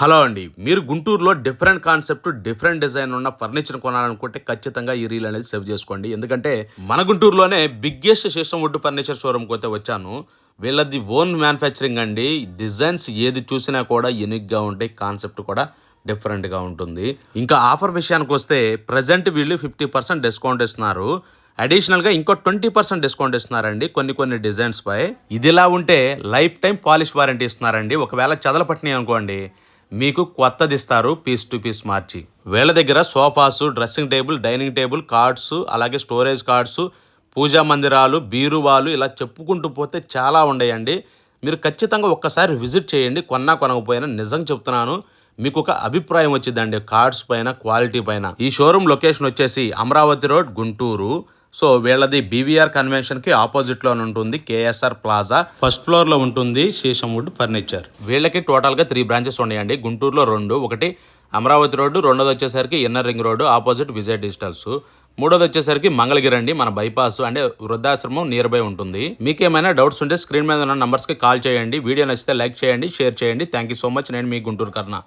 Hello అండి. మీరు గుంటూరులో డిఫరెంట్ కాన్సెప్ట్ డిఫరెంట్ డిజైన్ ఉన్న ఫర్నిచర్ కొనాలనుకుంటే ఖచ్చితంగా ఈ రీల్ అనేది సేవ్ చేసుకోండి. ఎందుకంటే మన గుంటూరులోనే బిగ్గెస్ట్ సిస్టమ్ వుడ్ ఫర్నిచర్ షోరూమ్కి అయితే వచ్చాను. వీళ్ళది ఓన్ మ్యానుఫ్యాక్చరింగ్ అండి. డిజైన్స్ ఏది చూసినా కూడా యూనిక్గా ఉంటాయి కాన్సెప్ట్ కూడా డిఫరెంట్గా ఉంటుంది. ఇంకా ఆఫర్ విషయానికి వస్తే ప్రజెంట్ వీళ్ళు ఫిఫ్టీ పర్సెంట్ డిస్కౌంట్ ఇస్తున్నారు. అడిషనల్గా ఇంకో ట్వంటీ పర్సెంట్ డిస్కౌంట్ ఇస్తున్నారండి కొన్ని కొన్ని డిజైన్స్ పై. ఇదిలా ఉంటే లైఫ్ టైం పాలిష్ వారంటీ ఇస్తున్నారండి. ఒకవేళ చదల పట్టినాయి అనుకోండి. మీకు కొత్తది ఇస్తారు పీస్ టు పీస్ మార్చి. వీళ్ళ దగ్గర sofas dressing table dining table cards అలాగే స్టోరేజ్ కార్డ్స్ పూజా మందిరాలు బీరువాలు ఇలా చెప్పుకుంటూ పోతే చాలా ఉన్నాయండి మీరు ఖచ్చితంగా ఒక్కసారి విజిట్ చేయండి కొన్నా కొనకపోయినా నిజం చెప్తున్నాను. మీకు ఒక అభిప్రాయం వచ్చిందండి కార్డ్స్ పైన క్వాలిటీ పైన. ఈ షోరూమ్ లొకేషన్ వచ్చేసి అమరావతి రోడ్ గుంటూరు. సో వీళ్ళది బీవీఆర్ కన్వెన్షన్కి ఆపోజిట్లో ఉంటుంది కేఎస్ఆర్ ప్లాజా ఫస్ట్ ఫ్లోర్లో ఉంటుంది శేషం వుడ్ ఫర్నిచర్. వీళ్ళకి టోటల్గా త్రీ బ్రాంచెస్ ఉన్నాయండి. గుంటూరులో రెండు ఒకటి అమరావతి రోడ్డు రెండోది వచ్చేసరికి inner ring road opposite Vijay digitals. మూడోది వచ్చేసరికి మంగళగిరి అండి మన బైపాస్ అంటే వృద్ధాశ్రమం నియర్ బై ఉంటుంది. మీకేమైనా డౌట్స్ ఉంటే స్క్రీన్ మీద ఉన్న నంబర్స్కి కాల్ చేయండి. వీడియో నచ్చితే లైక్ చేయండి షేర్ చేయండి. థ్యాంక్ యూ సో మచ్ నేను మీ గుంటూరు కర్ణ.